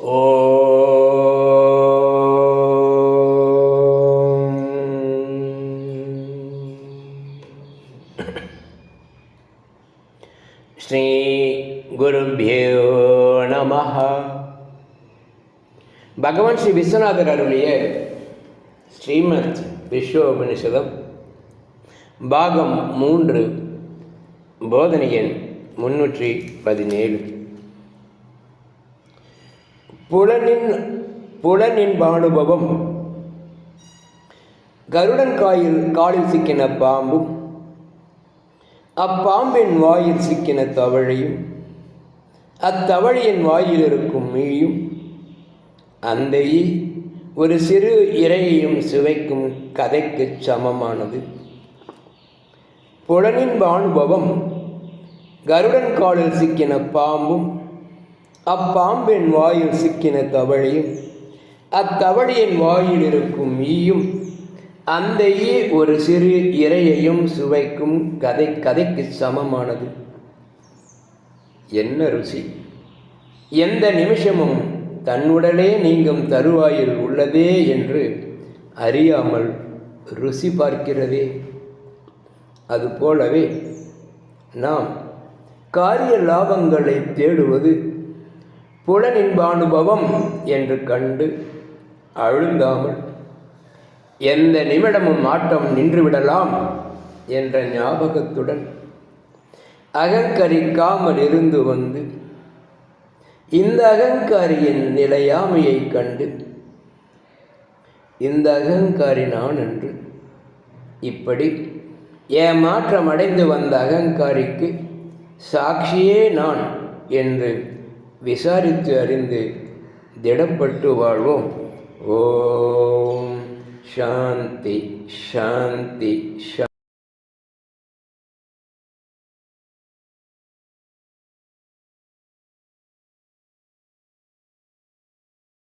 ஸ்ரீ குருபியோ நம பகவான் ஸ்ரீ விஸ்வநாதர் அருளிய ஸ்ரீமத் விஸ்வோபனிஷதம் பாகம் மூன்று போதனையன் முன்னூற்றி பதினேழு புலனின் புலனின் பானுபவம். கருடன் காயில் காலில் சிக்கின பாம்பும் அப்பாம்பின் வாயில் சிக்கின தவழையும் அத்தவழியின் வாயில் இருக்கும் மீயும் அந்த ஈ ஒரு சிறு இரையையும் சுவைக்கும் கதைக்கு சமமானது. புலனின் பானுபவம் கருடன் காலில் சிக்கின பாம்பும் அப்பாம்பின் வாயில் சிக்கின தவளையும் அத்தவளையின் வாயில் இருக்கும் ஈயும் அந்த ஈ ஒரு சிறு இரையையும் சுவைக்கும் கதை கதைக்கு சமமானது. என்ன ருசி! எந்த நிமிஷமும் தன்னுடனே நீங்கும் தருவாயில் உள்ளதே என்று அறியாமல் ருசி பார்க்கிறதே. அதுபோலவே நாம் காரிய லாபங்களை தேடுவது புலனின்பானுபவம் என்று கண்டு அழுந்தாமல் எந்த நிமிடமும் ஆட்டம் நின்றுவிடலாம் என்ற ஞாபகத்துடன் அகங்கரிக்காமல் இருந்து வந்து இந்த அகங்காரியின் நிலையாமையை கண்டு இந்த அகங்காரி நான் என்று இப்படி ஏமாற்றம் அடைந்து வந்த அகங்காரிக்கு சாட்சியே நான் என்று விசாரித்து அறிந்து திடப்பட்டு வாழ்வோம். ஓம். சாந்தி சாந்தி ஷா